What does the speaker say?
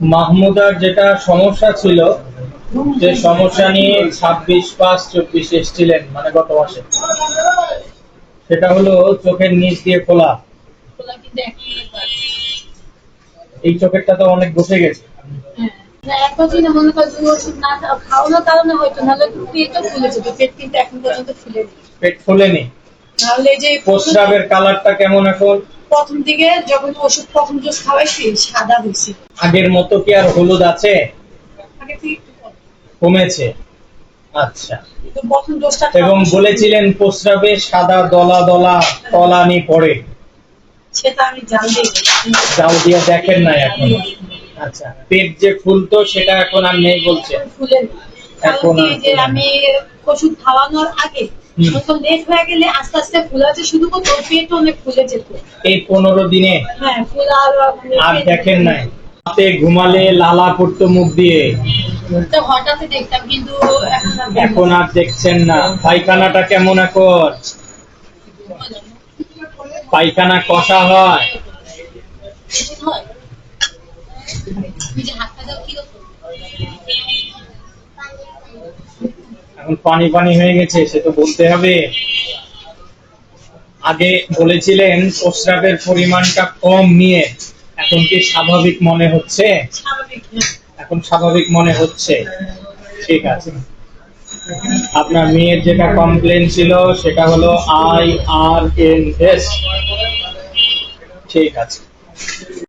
মাহমুদার যেটা সমস্যা ছিল যে সমস্যা নিয়ে ছাব্বিশ পাঁচ চব্বিশ এসছিলেন মানে গত মাসে। সেটা হলো চোখের নিচ দিয়ে খোলা। এই চোখেরটা তো অনেক বসে গেছে। হ্যাঁ। পেট ফুলেনি। কালারটা কেমন এখন? প্রথম দিকে যখন ওষুধ প্রথম ডোজ খাওয়াইছি সাদা হয়েছে আগের মতো কি আর হলুদ আছে? আগে থেকে একটু কম। কমেছে? আচ্ছা। কিন্তু প্রথম ডোজটা এবং বলেছিলেন প্রস্রাবে সাদা দলা দলা তলানি পড়ে। সেটা আমি জানতেই যাও দিয়ে দেখেন নাই এখন। আচ্ছা পেট যে ফুলতো সেটা এখন আর নেই বলছে। ফুলে এখন আর যে আমি ওষুধ খাওয়ানোর আগে যখন লেট হয়ে গেলে আস্তে আস্তে ফুলাতে শুরু করতো পেট অনেক ফুলে যেত। এই পনেরো দিনে হ্যাঁ ফুলা আর মানে দেখেন নাই। রাতে ঘুমালে লালা পড়তো মুখ দিয়ে। হঠাৎ দেখতাম কিন্তু এখন আর দেখছেন না। পায়খানাটা কেমন এখন পায়খানা কষা হয়। হয়? হাতটা দাও কীরকম? এখন পানি পানি হয়ে গেছে সে তো বলতে হবে। আগে বলেছিলেন প্রস্রাবের পরিমাণটা কম নিয়ে। এখন কি স্বাভাবিক মনে হচ্ছে? এখন স্বাভাবিক মনে হচ্ছে। ঠিক আছে। আপনার মেয়ের যেটা কমপ্লেন ছিল সেটা হলো আই আর এন এস ঠিক আছে।